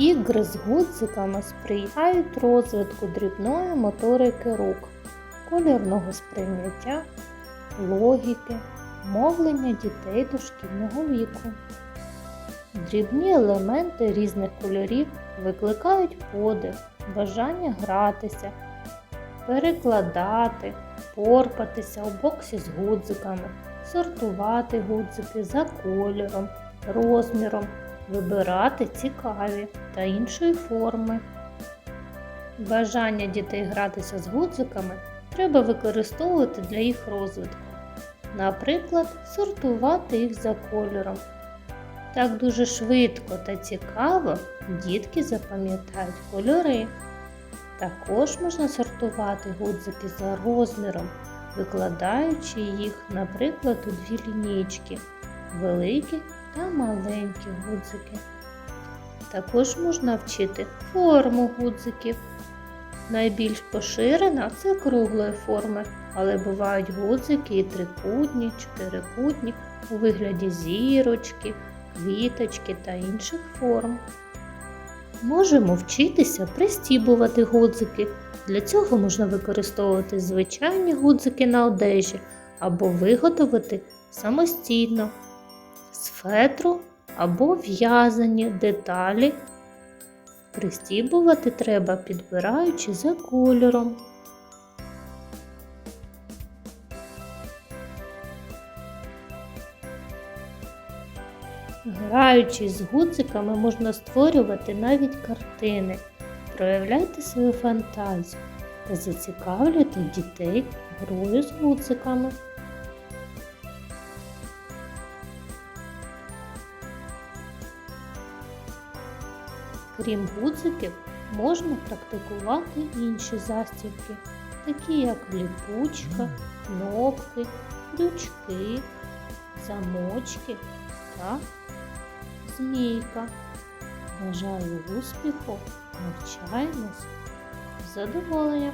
Ігри з гудзиками сприяють розвитку дрібної моторики рук, колірного сприйняття, логіки, мовлення дітей дошкільного віку. Дрібні елементи різних кольорів викликають подив, бажання гратися, перекладати, порпатися у боксі з гудзиками, сортувати гудзики за кольором, розміром, вибирати цікаві та іншої форми. Бажання дітей гратися з гудзиками треба використовувати для їх розвитку. Наприклад, сортувати їх за кольором. Так дуже швидко та цікаво дітки запам'ятають кольори. Також можна сортувати гудзики за розміром, викладаючи їх, наприклад, у дві лінійки великі та маленькі гудзики. Також можна вчити форму гудзиків. Найбільш поширена це круглої форми, але бувають гудзики і трикутні, чотирикутні у вигляді зірочки, квіточки та інших форм. Можемо вчитися пристібувати гудзики. Для цього можна використовувати звичайні гудзики на одежі або виготовити самостійно з фетру або в'язані деталі. Пристібувати треба, підбираючи за кольором. Граючись з гудзиками, можна створювати навіть картини. Проявляйте свою фантазію та зацікавлюйте дітей грою з гудзиками. Крім гудзиків, можна практикувати інші застібки, такі як ліпучка, кнопки, крючки, замочки та змійка. Бажаю успіху, навчаємось задоволення.